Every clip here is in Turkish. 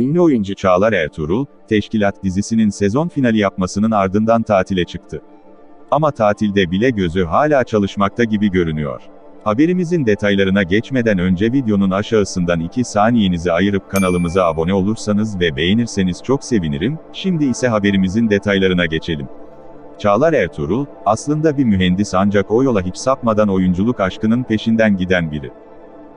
Ünlü oyuncu Çağlar Ertuğrul, Teşkilat dizisinin sezon finali yapmasının ardından tatile çıktı. Ama tatilde bile gözü hala çalışmakta gibi görünüyor. Haberimizin detaylarına geçmeden önce videonun aşağısından 2 saniyenizi ayırıp kanalımıza abone olursanız ve beğenirseniz çok sevinirim, şimdi ise haberimizin detaylarına geçelim. Çağlar Ertuğrul, aslında bir mühendis ancak o yola hiç sapmadan oyunculuk aşkının peşinden giden biri.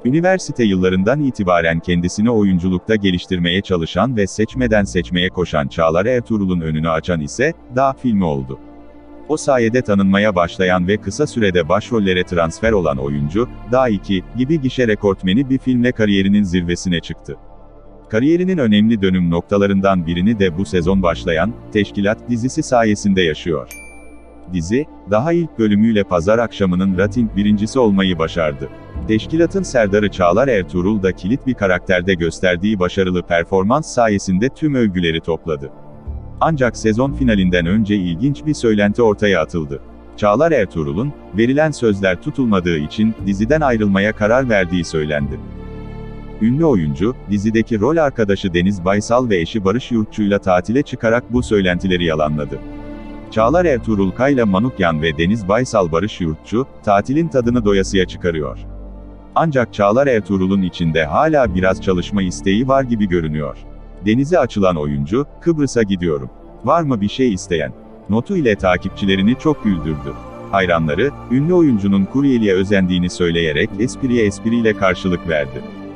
Üniversite yıllarından itibaren kendisini oyunculukta geliştirmeye çalışan ve seçmeden seçmeye koşan Çağlar Ertuğrul'un önünü açan ise, Dağ filmi oldu. O sayede tanınmaya başlayan ve kısa sürede başrollere transfer olan oyuncu, Dağ 2 gibi gişe rekortmeni bir filmle kariyerinin zirvesine çıktı. Kariyerinin önemli dönüm noktalarından birini de bu sezon başlayan, Teşkilat dizisi sayesinde yaşıyor. Dizi, daha ilk bölümüyle pazar akşamının rating birincisi olmayı başardı. Teşkilatın Serdar'ı Çağlar Ertuğrul da kilit bir karakterde gösterdiği başarılı performans sayesinde tüm övgüleri topladı. Ancak sezon finalinden önce ilginç bir söylenti ortaya atıldı. Çağlar Ertuğrul'un, verilen sözler tutulmadığı için, diziden ayrılmaya karar verdiği söylendi. Ünlü oyuncu, dizideki rol arkadaşı Deniz Baysal ve eşi Barış Yurtçu'yla tatile çıkarak bu söylentileri yalanladı. Çağlar Ertuğrul Kayla Manukyan ve Deniz Baysal Barış Yurtçu, tatilin tadını doyasıya çıkarıyor. Ancak Çağlar Ertuğrul'un içinde hala biraz çalışma isteği var gibi görünüyor. Denize açılan oyuncu, Kıbrıs'a gidiyorum. Var mı bir şey isteyen? Notu ile takipçilerini çok güldürdü. Hayranları, ünlü oyuncunun kuryeliğe özendiğini söyleyerek espriye espriyle karşılık verdi.